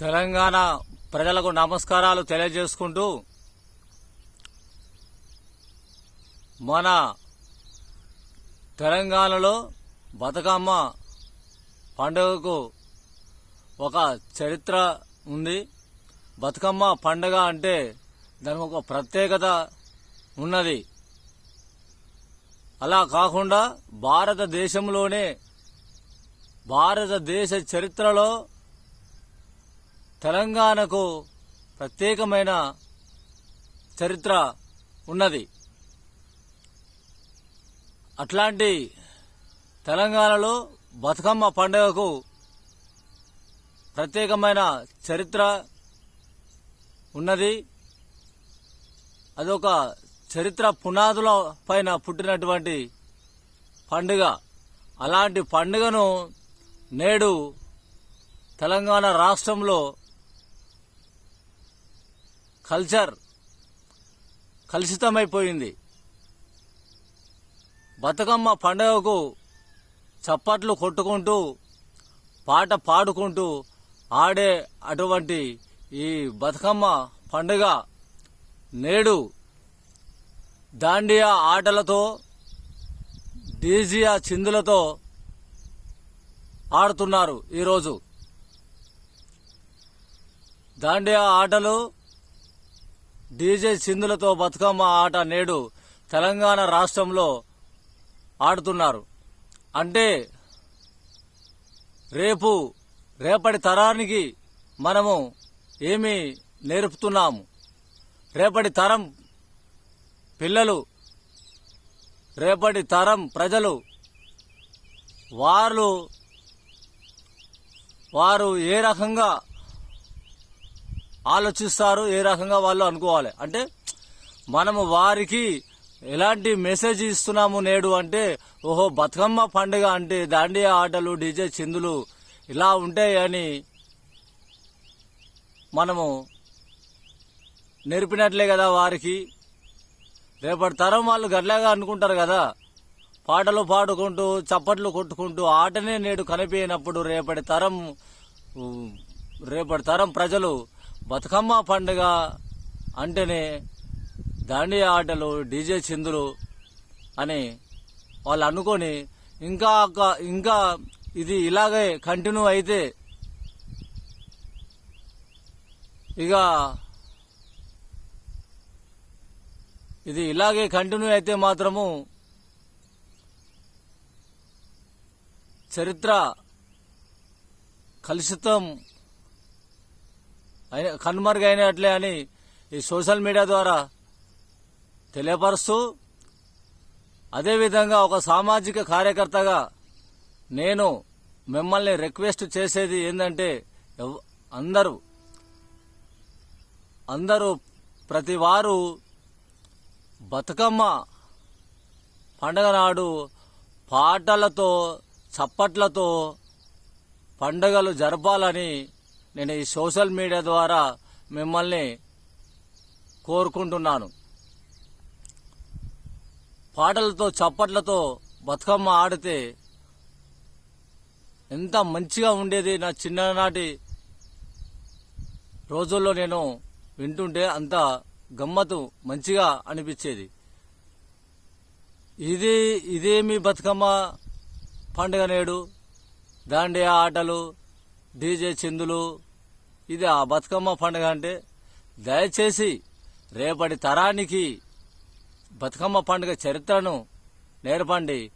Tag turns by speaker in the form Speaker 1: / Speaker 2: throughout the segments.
Speaker 1: తెలంగాణ ప్రజలకు నమస్కారాలు తెలియజేసుకుంటూ మన తెలంగాణలో బతుకమ్మ పండుగకు ఒక చరిత్ర ఉంది. బతుకమ్మ పండుగ అంటే దానికి ఒక ప్రత్యేకత ఉన్నది. అలా కాకుండా భారతదేశంలోనే భారతదేశ చరిత్రలో తెలంగాణకు ప్రత్యేకమైన చరిత్ర ఉన్నది. అట్లాంటి తెలంగాణలో బతుకమ్మ పండుగకు ప్రత్యేకమైన చరిత్ర ఉన్నది. అదొక చరిత్ర పునాదుల పైన పుట్టినటువంటి పండుగ. అలాంటి పండుగను నేడు తెలంగాణ రాష్ట్రంలో కల్చర్ కలుషితమైపోయింది. బతుకమ్మ పండుగకు చప్పట్లు కొట్టుకుంటూ పాట పాడుకుంటూ ఆడే అటువంటి ఈ బతుకమ్మ పండుగ నేడు దాండియా ఆటలతో డీజియా చిందులతో ఆడుతున్నారు ఈరోజు. దాండియా ఆటలు డీజే సింధులతో బతుకమ్మ ఆట నేడు తెలంగాణ రాష్ట్రంలో ఆడుతున్నారు. అంటే రేపు రేపటి తరానికి మనము ఏమి నేర్పుతున్నాము. రేపటి తరం పిల్లలు రేపటి తరం ప్రజలు వారు వారు ఏ రకంగా ఆలోచిస్తారు ఏ రకంగా వాళ్ళు అనుకోవాలి. అంటే మనము వారికి ఎలాంటి మెసేజ్ ఇస్తున్నాము నేడు అంటే ఓహో బతుకమ్మ పండుగ అంటే దాండియా ఆటలు డీజే చిందులు ఇలా ఉంటాయని మనము నేర్పినట్లే కదా వారికి. రేపటి తరం వాళ్ళు గట్లాగా అనుకుంటారు కదా. పాటలు పాడుకుంటూ చప్పట్లు కొట్టుకుంటూ ఆటనే నేడు కనిపించినప్పుడు రేపటి తరం రేపటి తరం ప్రజలు బతుకమ్మ పండుగ అంటేనే దాండియా ఆటలు డీజే చిందులు అని వాళ్ళు అనుకొని ఇంకా ఒక- ఇంకా ఇది ఇలాగే కంటిన్యూ అయితే ఇక ఇది ఇలాగే కంటిన్యూ అయితే మాత్రము చరిత్ర కలుషితం కనుమరుగైనట్లే అని ఈ సోషల్ మీడియా ద్వారా తెలియపరుస్తూ అదేవిధంగా ఒక సామాజిక కార్యకర్తగా నేను మిమ్మల్ని రిక్వెస్ట్ చేసేది ఏంటంటే అందరూ అందరూ ప్రతి వారు బతుకమ్మ పండగ నాడు పాటలతో చప్పట్లతో పండగలు జరపాలని నేను ఈ సోషల్ మీడియా ద్వారా మిమ్మల్ని కోరుకుంటున్నాను. పాటలతో చప్పట్లతో బతుకమ్మ ఆడితే ఎంత మంచిగా ఉండేది నా చిన్ననాటి రోజుల్లో నేను వింటుంటే అంత గమ్మత్తు మంచిగా అనిపించేది. ఇది ఇదేమి బతుకమ్మ పండుగ నేడు. దాండియా ఆటలు డీజే చిందులు. ఇది ఆ బతుకమ్మ పండుగ అంటే దయచేసి రేపటి తరానికి బతుకమ్మ పండుగ చరిత్రను నేర్పండి.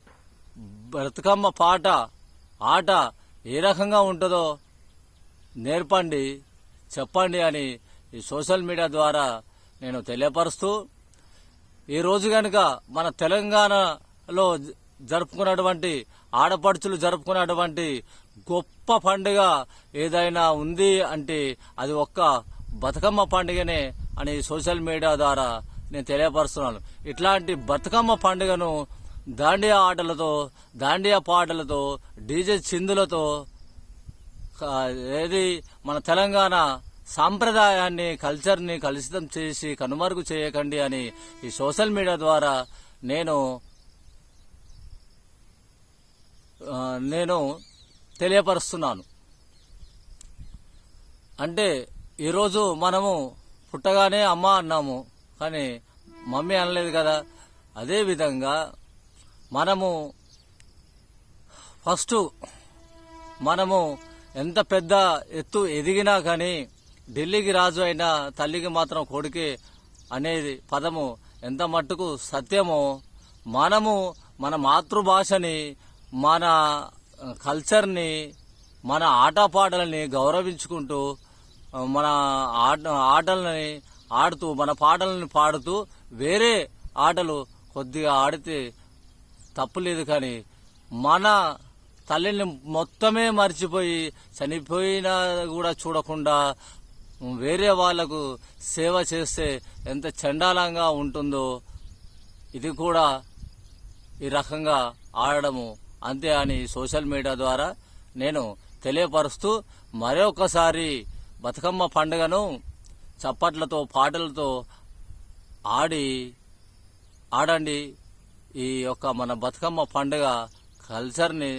Speaker 1: బతుకమ్మ పాట ఆట ఏ రకంగా ఉంటుందో నేర్పండి. చెప్పండి అని ఈ సోషల్ మీడియా ద్వారా నేను తెలియపరుస్తూ ఈరోజు కనుక మన తెలంగాణలో జరుపుకున్నటువంటి ఆడపడుచులు జరుపుకున్నటువంటి గొప్ప పండుగ ఏదైనా ఉంది అంటే అది ఒక్క బతుకమ్మ పండుగనే అని సోషల్ మీడియా ద్వారా నేను తెలియపరుస్తున్నాను. ఇట్లాంటి బతుకమ్మ పండుగను దాండియా ఆటలతో దాండియా పాటలతో డీజే చిందులతో ఏది మన తెలంగాణ సాంప్రదాయాన్ని కల్చర్ని కలుషితం చేసి కనుమరుగు చేయకండి అని ఈ సోషల్ మీడియా ద్వారా నేను నేను తెలియపరుస్తున్నాను. అంటే ఈరోజు మనము పుట్టగానే అమ్మ అన్నాము కానీ మమ్మీ అనలేదు కదా. అదే విధంగా మనము ఫస్ట్ మనము ఎంత పెద్ద ఎత్తు ఎదిగినా కానీ ఢిల్లీకి రాజు అయినా తల్లికి మాత్రం కొడుకే అనేది పదము ఎంత మట్టుకు సత్యమో మనము మన మాతృభాషని మన కల్చర్ని మన ఆటపాటలని గౌరవించుకుంటూ మన ఆట ఆటలని ఆడుతూ మన పాటలను పాడుతూ వేరే ఆటలు కొద్దిగా ఆడితే తప్పులేదు కానీ మన తల్లిని మొత్తమే మర్చిపోయి చనిపోయినా కూడా చూడకుండా వేరే వాళ్ళకు సేవ చేస్తే ఎంత చండాలంగా ఉంటుందో ఇది కూడా ఈ రకంగా ఆడడము అంతే అని సోషల్ మీడియా ద్వారా నేను తెలియపరుస్తూ మరొకసారి బతుకమ్మ పండుగను చప్పట్లతో పాటలతో ఆడి ఆడండి. ఈ యొక్క మన బతుకమ్మ పండుగ కల్చర్ని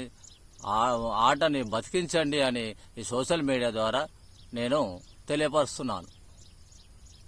Speaker 1: ఆటని బతికించండి అని ఈ సోషల్ మీడియా ద్వారా నేను తెలియపరుస్తున్నాను.